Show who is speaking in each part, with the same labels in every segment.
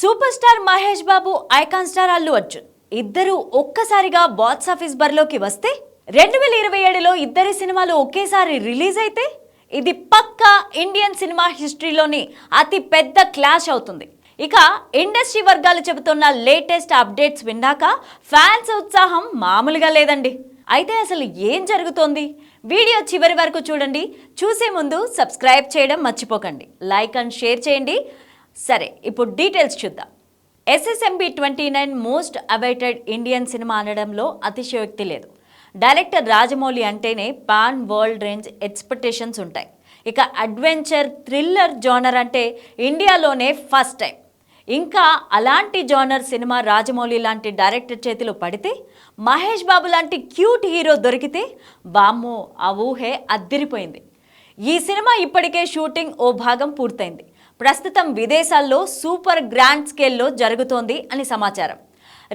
Speaker 1: Super star Mahesh Babu icon star Allu Arjun. ఇద్దరు ఒక్కసారిగా box office బరిలోకి వస్తే రెండు వేల ఇరవై ఏడులో ఇద్దరి సినిమాలు ఒకేసారి రిలీజ్ అయితే ఇది పక్కా ఇండియన్ సినిమా హిస్టరీలోని అతి పెద్ద క్లాష్ అవుతుంది. ఇక ఇండస్ట్రీ వర్గాలు చెబుతున్న లేటెస్ట్ అప్డేట్స్ విన్నాక ఫ్యాన్స్ ఉత్సాహం మామూలుగా లేదండి. అయితే అసలు ఏం జరుగుతోంది? వీడియో చివరి వరకు చూడండి. చూసే ముందు సబ్స్క్రైబ్ చేయడం మర్చిపోకండి. లైక్ అండ్ షేర్ చేయండి. సరే ఇప్పుడు డీటెయిల్స్ చూద్దాం. SSMB twenty nine most awaited Indian cinema అనడంలో అతిశయోక్తి లేదు. డైరెక్టర్ రాజమౌళి అంటేనే పాన్ వరల్డ్ రేంజ్ ఎక్స్పెక్టేషన్స్ ఉంటాయి. ఇక అడ్వెంచర్ థ్రిల్లర్ జోనర్ అంటే ఇండియాలోనే ఫస్ట్ టైం ఇంకా అలాంటి జోనర్ సినిమా రాజమౌళి లాంటి డైరెక్టర్ చేతిలో పడితే మహేష్ బాబు లాంటి క్యూట్ హీరో దొరికితే బామ్మో ఆ ఊహే అద్దిరిపోయింది. ఈ సినిమా ఇప్పటికే షూటింగ్ ఓ భాగం పూర్తయింది. ప్రస్తుతం విదేశాల్లో సూపర్ గ్రాండ్ స్కేల్లో జరుగుతోంది అని సమాచారం.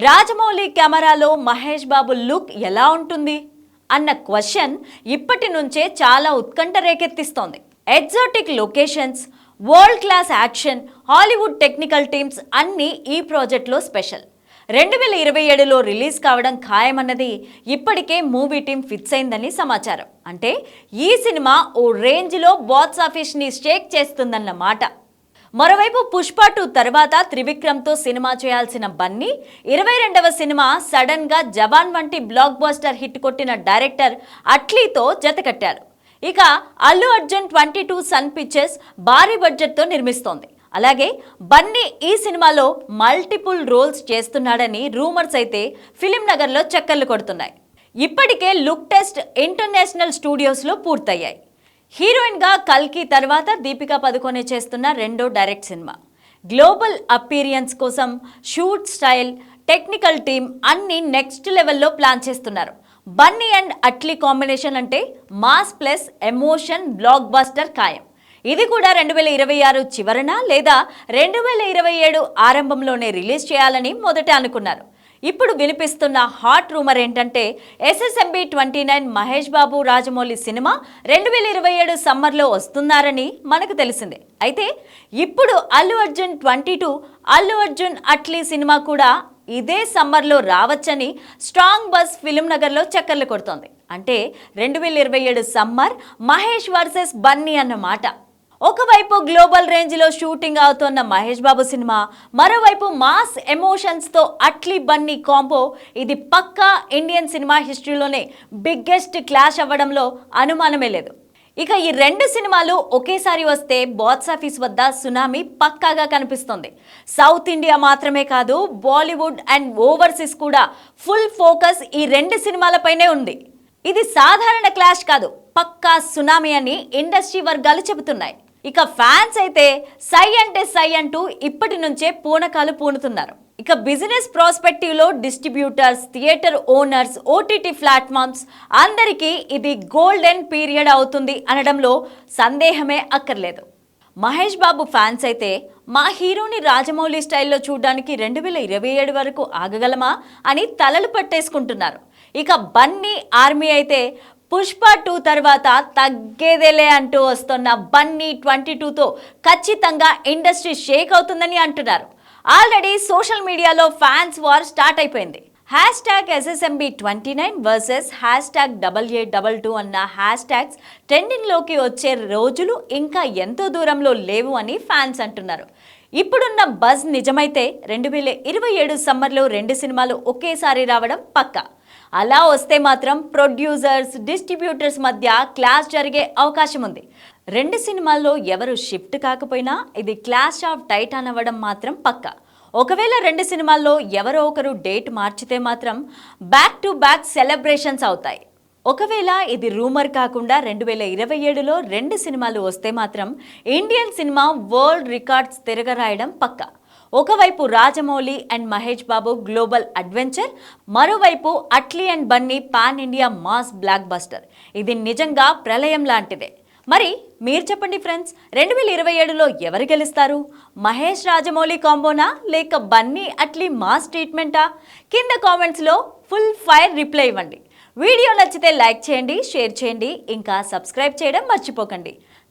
Speaker 1: రాజమౌళి కెమెరాలో మహేష్ బాబు లుక్ ఎలా ఉంటుంది? అన్న క్వశ్చన్ ఇప్పటి నుంచే చాలా ఉత్కంఠ రేకెత్తిస్తోంది. Exotic locations world class action Hollywood technical teams అన్నీ ఈ ప్రాజెక్ట్లో స్పెషల్ రెండు వేల ఇరవై ఏడులో రిలీజ్ కావడం ఖాయమన్నది ఇప్పటికే మూవీ టీం ఫిక్స్ అయిందని సమాచారం. అంటే ఈ సినిమా ఓ రేంజ్లో బాక్స్ ఆఫీస్ని షేక్ చేస్తుందన్న మాట. మరోవైపు పుష్ప టూ తర్వాత త్రివిక్రమ్తో సినిమా చేయాల్సిన బన్నీ ఇరవై రెండవ సినిమా సడన్గా జవాన్ వంటి బ్లాక్ బాస్టర్ హిట్ కొట్టిన డైరెక్టర్ అట్లీతో జతకట్టారు ఇక Allu Arjun twenty two Sun Pictures భారీ బడ్జెట్తో నిర్మిస్తోంది. అలాగే బన్నీ ఈ సినిమాలో మల్టిపుల్ రోల్స్ చేస్తున్నాడని రూమర్స్ అయితే ఫిలిం నగర్లో చక్కర్లు కొడుతున్నాయి. ఇప్పటికే లుక్ టెస్ట్ ఇంటర్నేషనల్ స్టూడియోస్లో పూర్తయ్యాయి. హీరోయిన్గా కల్కి తర్వాత దీపికా పదుకొనే చేస్తున్న రెండో డైరెక్ట్ సినిమా. గ్లోబల్ అపీరియన్స్ కోసం షూట్ స్టైల్ టెక్నికల్ టీమ్ అన్ని నెక్స్ట్ లెవెల్లో ప్లాన్ చేస్తున్నారు. బన్నీ అండ్ అట్లీ కాంబినేషన్ అంటే mass plus emotion blockbuster ఖాయం. ఇది కూడా రెండు వేల ఇరవై ఆరు చివరన లేదా రెండు వేల ఇరవై ఏడు ఆరంభంలోనే రిలీజ్ చేయాలని మొదట అనుకున్నారు. ఇప్పుడు వినిపిస్తున్న హాట్ రూమర్ ఏంటంటే SSMB twenty nine Mahesh Babu Rajamouli cinema రెండు వేల ఇరవై ఏడు సమ్మర్లో వస్తున్నారని మనకు తెలిసిందే. అయితే ఇప్పుడు Allu Arjun twenty two Allu Arjun Atlee cinema కూడా ఇదే సమ్మర్లో రావచ్చని స్ట్రాంగ్ బస్ ఫిలిం నగర్లో చక్కర్లు కొడుతోంది. అంటే రెండు వేల ఇరవై ఏడు సమ్మర్ మహేష్ వర్సెస్ బన్నీ అన్నమాట ఒకవైపు గ్లోబల్ రేంజ్లో షూటింగ్ అవుతున్న మహేష్ బాబు సినిమా మరోవైపు మాస్ ఎమోషన్స్తో అట్లీ బన్నీ కాంబో. ఇది పక్కా ఇండియన్ సినిమా హిస్టరీలోనే బిగ్గెస్ట్ క్లాష్ అవ్వడంలో అనుమానమే లేదు. ఇక ఈ రెండు సినిమాలు ఒకేసారి వస్తే బాక్స్ ఆఫీస్ వద్ద సునామీ పక్కాగా కనిపిస్తుంది. సౌత్ ఇండియా మాత్రమే కాదు బాలీవుడ్ అండ్ ఓవర్సీస్ కూడా ఫుల్ ఫోకస్ ఈ రెండు సినిమాలపైనే ఉంది. ఇది సాధారణ క్లాష్ కాదు పక్కా సునామీ అని ఇండస్ట్రీ వర్గాలు చెబుతున్నాయి. ఇక ఫ్యాన్స్ అయితే సై అంటే సై అంటూ ఇప్పటి నుంచే పూనకాలు పూనుతున్నారు. ఇక business ప్రాస్పెక్టివ్లో distributors theatre owners OTT platforms అందరికీ ఇది గోల్డెన్ పీరియడ్ అవుతుంది అనడంలో సందేహమే అక్కర్లేదు. మహేష్ బాబు ఫ్యాన్స్ అయితే మా హీరోని రాజమౌళి స్టైల్లో చూడడానికి రెండు వేల ఇరవై ఏడు వరకు ఆగగలమా అని తలలు పట్టేసుకుంటున్నారు. ఇక బన్నీ ఆర్మీ అయితే పుష్ప టూ తర్వాత తగ్గేదేలే అంటూ వస్తున్న బన్నీ ట్వంటీ టూతో ఖచ్చితంగా ఇండస్ట్రీ షేక్ అవుతుందని అంటున్నారు. ఆల్రెడీ సోషల్ మీడియాలో ఫ్యాన్స్ వార్ స్టార్ట్ అయిపోయింది. Hashtag SSMB twenty nine versus hashtag double A double two అన్న హ్యాష్ ట్యాగ్స్ ట్రెండింగ్లోకి వచ్చే రోజులు ఇంకా ఎంతో దూరంలో లేవు అని ఫ్యాన్స్ అంటున్నారు. ఇప్పుడున్న బజ్ నిజమైతే రెండు వేల ఇరవై ఏడు సమ్మర్లో రెండు సినిమాలు ఒకేసారి రావడం పక్కా. అలా వస్తే మాత్రం ప్రొడ్యూసర్స్ డిస్ట్రిబ్యూటర్స్ మధ్య క్లాష్ జరిగే అవకాశం ఉంది. రెండు సినిమాల్లో ఎవరు షిఫ్ట్ కాకపోయినా ఇది క్లాష్ ఆఫ్ టైటాన్ అవ్వడం మాత్రం పక్కా. ఒకవేళ రెండు సినిమాల్లో ఎవరో ఒకరు డేట్ మార్చితే మాత్రం బ్యాక్ టు బ్యాక్ సెలబ్రేషన్స్ అవుతాయి. ఒకవేళ ఇది రూమర్ కాకుండా రెండు వేల ఇరవై ఏడులో రెండు సినిమాలు వస్తే మాత్రం ఇండియన్ సినిమా వరల్డ్ రికార్డ్స్ తిరగరాయడం పక్కా. ఒకవైపు Rajamouli and Mahesh Babu global adventure మరోవైపు Atlee and Bunny pan India mass blockbuster ఇది నిజంగా ప్రళయం లాంటిదే. మరి మీరు చెప్పండి ఫ్రెండ్స్ రెండు వేల ఇరవై ఏడులో ఎవరు గెలుస్తారు? మహేష్ రాజమౌళి కాంబోనా లేక బన్నీ అట్లీ మాస్ ట్రీట్మెంటా? కింద కామెంట్స్లో ఫుల్ ఫైర్ రిప్లై ఇవ్వండి. వీడియో నచ్చితే లైక్ చేయండి షేర్ చేయండి ఇంకా సబ్స్క్రైబ్ చేయడం మర్చిపోకండి.